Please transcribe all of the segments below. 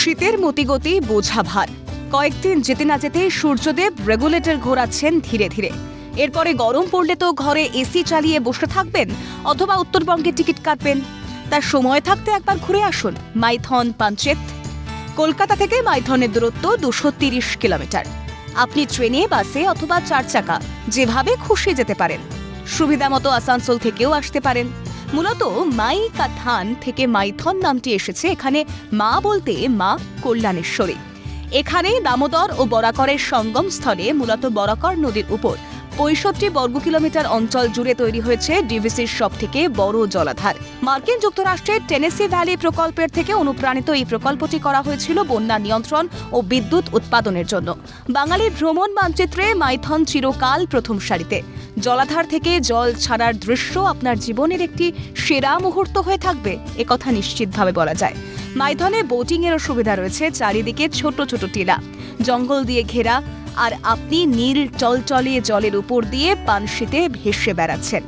শীতের মতিগতি বোঝা ভার। কয়েকদিন যেতে না যেতে সূর্যদেব রেগুলেটর ঘোরাচ্ছেন ধীরে ধীরে। এরপরে গরম পড়লে তো ঘরে এসি চালিয়ে বসে থাকবেন অথবা উত্তরবঙ্গে টিকিট কাটবেন। তার সময় থাকতে একবার ঘুরে আসুন, মাইথন পাঞ্চেত। কলকাতা থেকে মাইথনের দূরত্ব দুশো তিরিশ কিলোমিটার। আপনি ট্রেনে, বাসে অথবা চার চাকা, যেভাবে খুশি যেতে পারেন। সুবিধা মতো আসানসোল থেকেও আসতে পারেন। মূলত মাই কাথান থেকে মাইথন নামটি এসেছে। এখানে মা বলতে মা কল্যাণেশ্বরী। এখানে দামোদর ও বরাকরের সঙ্গম স্থলে মূলত বরাকর নদীর উপর পঁয়ষট্টি বর্গ কিলোমিটার অঞ্চল জুড়ে তৈরি হয়েছে ডিভিসির সব থেকে বড় জলাধার। মার্কিন যুক্তরাষ্ট্রের টেনেসি ভ্যালি প্রকল্পের থেকে অনুপ্রাণিত এই প্রকল্পটি করা হয়েছিল বন্যা নিয়ন্ত্রণ ও বিদ্যুৎ উৎপাদনের জন্য। বাঙালির ভ্রমণ মানচিত্রে মাইথন চিরকাল প্রথম সারিতে। জলাধার থেকে জল ছাড়ার দৃশ্য আপনার জীবনের একটি সেরা মুহূর্ত হয়ে থাকবে একথা নিশ্চিতভাবে বলা যায়। মাইথনে বোটিংয়েরও সুবিধা রয়েছে, চারিদিকে ছোট ছোট টিলা। জঙ্গল দিয়ে ঘেরা আর আপনি নীল চলচলে জলের উপর দিয়ে পানশিতে ভেসে বেড়াচ্ছেন।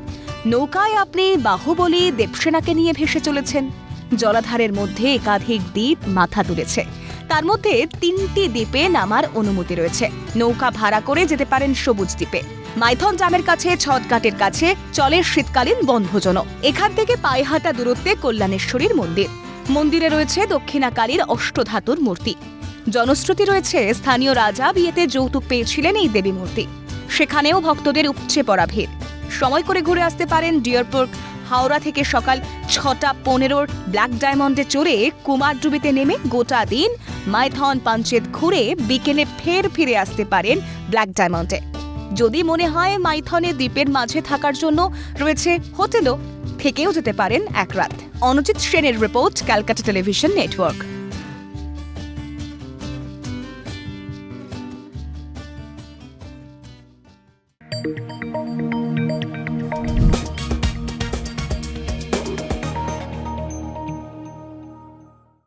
নৌকায় আপনি বাহুবলী দেবসেনাকে নিয়ে ভেসে চলেছেন। জলাধারের মধ্যে একাধিক দ্বীপ মাথা তুলেছে। তার মধ্যে তিনটি দ্বীপে নামার অনুমতি রয়েছে। নৌকা ভাড়া করে যেতে পারেন সবুজ দ্বীপে। মাইথন জামের কাছে ছটঘাটের কাছে, চলে শীতকালীন বনভোজনও। এখান থেকে পায়ে হাঁটা দূরত্বে কল্যাণেশ্বরীর মন্দির। মন্দিরে রয়েছে দক্ষিণাকালীর অষ্টধাতুর মূর্তি। জনশ্রুতি রয়েছে, স্থানীয় রাজা বিয়েতে যৌতুক পেয়েছিলেন এই দেবী মূর্তি। সেখানেও ভক্তদের উপচে পড়া ভিড়। সময় করে ঘুরে আসতে পারেন ডিয়ারপোর্ট হাওড়া থেকে সকাল ছটা পনেরোর ব্ল্যাক ডায়মন্ডে চড়ে কুমারডুবিতে নেমে গোটা দিন মাইথন পাঞ্চেত ঘুরে বিকেলে ফের ফিরে আসতে পারেন ব্ল্যাক ডায়মন্ডে। যদি মনে হয় মাইথনে দ্বীপের মাঝে থাকার জন্য রয়েছে হোটেলও, থেকেও যেতে পারেন এক রাত। অনুজিত সেনের report Calcutta television network. Música